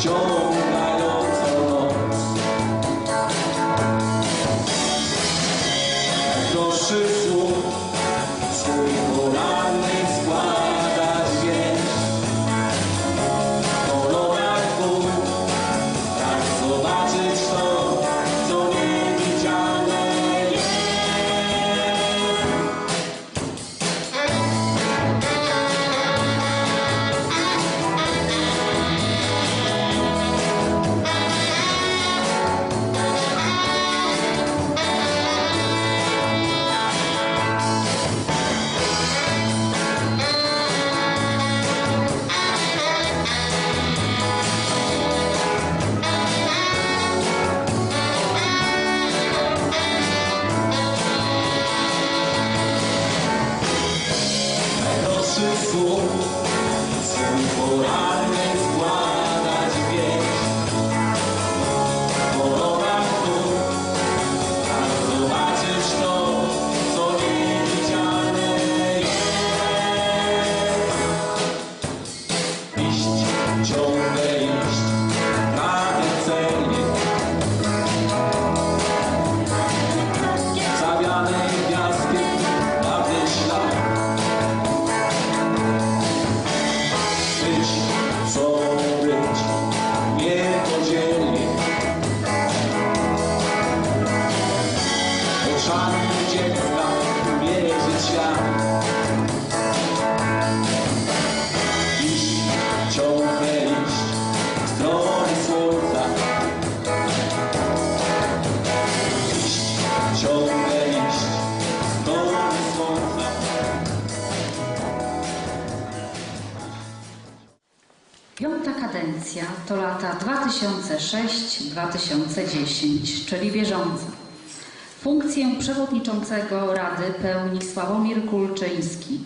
John. Kadencja to lata 2006-2010, czyli bieżąca. Funkcję przewodniczącego Rady pełni Sławomir Kulczyński.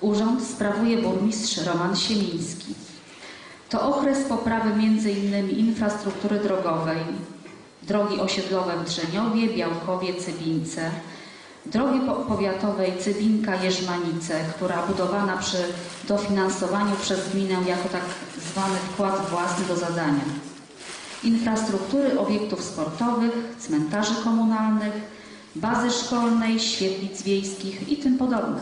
Urząd sprawuje burmistrz Roman Siemiński. To okres poprawy m.in. infrastruktury drogowej, drogi osiedlowe w Drzemiowie, Białkowie, Cybince, drogi po- powiatowej Cybinka-Jerzmanice, która budowana przy dofinansowaniu przez gminę jako tak zwany wkład własny do zadania. Infrastruktury obiektów sportowych, cmentarzy komunalnych, bazy szkolnej, świetlic wiejskich i tym podobne.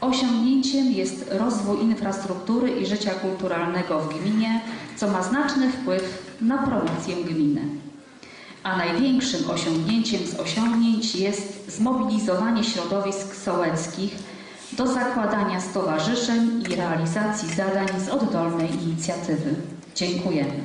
Osiągnięciem jest rozwój infrastruktury i życia kulturalnego w gminie, co ma znaczny wpływ na promocję gminy. A największym osiągnięciem z osiągnięć jest zmobilizowanie środowisk sołeckich do zakładania stowarzyszeń i realizacji zadań z oddolnej inicjatywy. Dziękujemy.